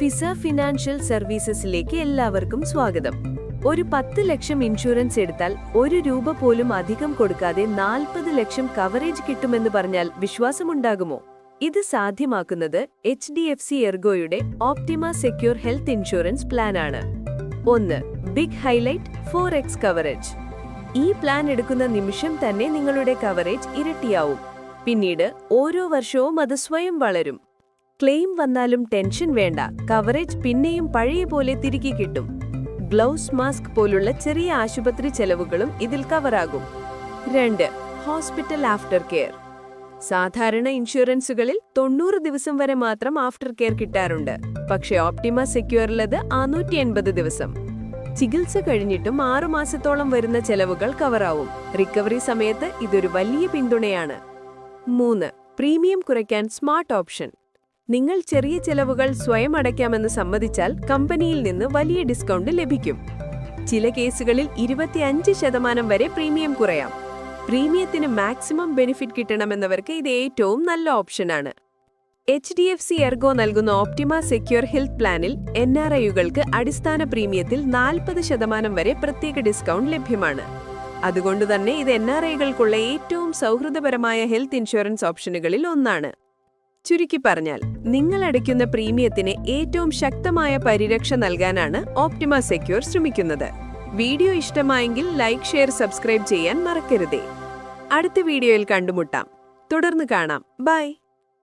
Fiza financial സർവീസസിലേക്ക് എല്ലാവർക്കും സ്വാഗതം. ഒരു പത്ത് ലക്ഷം ഇൻഷുറൻസ് എടുത്താൽ ഒരു രൂപ പോലും അധികം കൊടുക്കാതെ നാൽപ്പത് ലക്ഷം കവറേജ് കിട്ടുമെന്ന് പറഞ്ഞാൽ വിശ്വാസമുണ്ടാകുമോ? ഇത് സാധ്യമാക്കുന്നത് എച്ച് ഡി എഫ് സി എർഗോയുടെ ഓപ്റ്റിമ സെക്യൂർ ഹെൽത്ത് ഇൻഷുറൻസ് പ്ലാനാണ്. ഒന്ന് big highlight four X coverage. ഈ പ്ലാൻ എടുക്കുന്ന നിമിഷം തന്നെ നിങ്ങളുടെ കവറേജ് ഇരട്ടിയാവും. പിന്നീട് ഓരോ വർഷവും അത് സ്വയം വളരും. ക്ലെയിം വന്നാലും ടെൻഷൻ വേണ്ട. കവറേജ് പിന്നെയും പഴയ പോലെ തിരികെ കിട്ടും. ഗ്ലൗസ് മാസ്ക് പോലുള്ള ചെറിയ ആശുപത്രി ചെലവുകളും ഇതിൽ കവറാകും. രണ്ട് ഹോസ്പിറ്റൽ ആഫ്റ്റർ കെയർ. സാധാരണ ഇൻഷുറൻസുകളിൽ തൊണ്ണൂറ് ദിവസം വരെ മാത്രം ആഫ്റ്റർ കെയർ കിട്ടാറുണ്ട്. പക്ഷേ ഓപ്റ്റിമ സെക്യൂറിലത് നാനൂറ്റി എൺപത് ദിവസം. ചികിത്സ കഴിഞ്ഞിട്ടും ആറുമാസത്തോളം വരുന്ന ചെലവുകൾ കവറാവും. റിക്കവറി സമയത്ത് ഇതൊരു വലിയ പിന്തുണയാണ്. മൂന്ന് പ്രീമിയം കുറയ്ക്കാൻ സ്മാർട്ട് ഓപ്ഷൻ. നിങ്ങൾ ചെറിയ ചെലവുകൾ സ്വയം അടയ്ക്കാമെന്ന് സമ്മതിച്ചാൽ കമ്പനിയിൽ നിന്ന് വലിയ ഡിസ്കൗണ്ട് ലഭിക്കും. ചില കേസുകളിൽ ഇരുപത്തിയഞ്ച് ശതമാനം വരെ പ്രീമിയം കുറയാം. പ്രീമിയത്തിന് മാക്സിമം ബെനിഫിറ്റ് കിട്ടണമെന്നവർക്ക് ഇത് ഏറ്റവും നല്ല ഓപ്ഷനാണ്. H D F C Ergo നൽകുന്ന ഓപ്റ്റിമ സെക്യൂർ ഹെൽത്ത് പ്ലാനിൽ എൻ ആർ ഐയുകൾക്ക് അടിസ്ഥാന പ്രീമിയത്തിൽ നാൽപ്പത് ശതമാനം വരെ പ്രത്യേക ഡിസ്കൗണ്ട് ലഭ്യമാണ്. അതുകൊണ്ടുതന്നെ ഇത് എൻ ആർ ഐകൾക്കുള്ള ഏറ്റവും സൗഹൃദപരമായ ഹെൽത്ത് ഇൻഷുറൻസ് ഓപ്ഷനുകളിൽ ഒന്നാണ്. ചുരുക്കി പറഞ്ഞാൽ നിങ്ങൾ അടയ്ക്കുന്ന പ്രീമിയത്തിന് ഏറ്റവും ശക്തമായ പരിരക്ഷ നൽകാനാണ് ഓപ്റ്റിമ സെക്യൂർ ശ്രമിക്കുന്നത്. വീഡിയോ ഇഷ്ടമായെങ്കിൽ ലൈക്ക് ഷെയർ സബ്സ്ക്രൈബ് ചെയ്യാൻ മറക്കരുതേ. അടുത്ത വീഡിയോയിൽ കണ്ടുമുട്ടാം. തുടർന്ന് കാണാം. ബൈ.